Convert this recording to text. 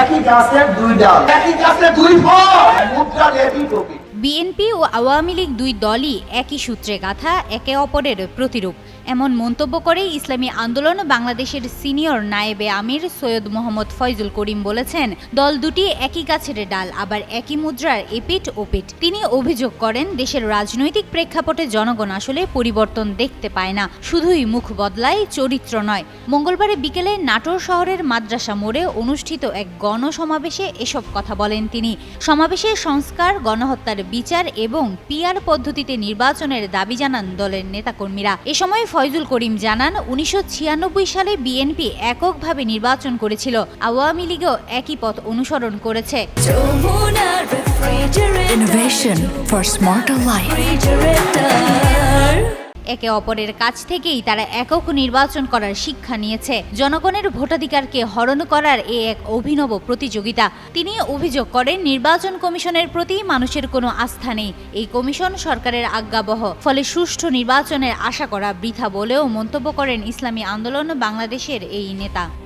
একই গাছের দুই ডাল। একই গাছের দুই ফল। মুদ্রা দেবী প্রকৃতি। বিএনপি ও আওয়ামী লীগ দুই দলই একই সূত্রে গাথা একে অপরের প্রতিরূপ। এমন মন্তব্য করে ইসলামী আন্দোলন বাংলাদেশের সিনিয়র নায়েবে আমির সৈয়দ মোহাম্মদ ফয়জুল করিম বলেছেন, দল দুটি একই গাছের ডাল, আবার একই মুদ্রার এপিট ওপিট তিনি অভিযোগ করেন, দেশের রাজনৈতিক প্রেক্ষাপটে জনগণ আসলে পরিবর্তন দেখতে পায় না, শুধুই মুখ বদলায়, চরিত্র নয়। মঙ্গলবারে বিকেলে নাটোর শহরের মাদ্রাসা মোড়ে অনুষ্ঠিত এক গণসমাবেশে এসব কথা বলেন তিনি। সমাবেশে সংস্কার, গণহত্যার বিচার এবং পিআর পদ্ধতিতে নির্বাচনের দাবি জানান দলের নেতাকর্মীরা। এ সময় ফয়জুল করিম জানান উনিশশো ছিয়ানব্বই সালে বিএনপি এককভাবে নির্বাচন করেছিল। আওয়ামী লীগও একই পথ অনুসরণ করেছে। Innovation for smarter life. একে অপরের কাছ থেকেই তারা একক নির্বাচন করার শিক্ষা নিয়েছে। জনগণের ভোটাধিকারকে হরণ করার এ এক অভিনব প্রতিযোগিতা। তিনি অভিযোগ করেন, নির্বাচন কমিশনের প্রতি মানুষের কোনো আস্থা নেই। এই কমিশন সরকারের আজ্ঞাবহ। ফলে সুষ্ঠু নির্বাচনের আশা করা বৃথা বলেও মন্তব্য করেন ইসলামী আন্দোলন বাংলাদেশের এই নেতা।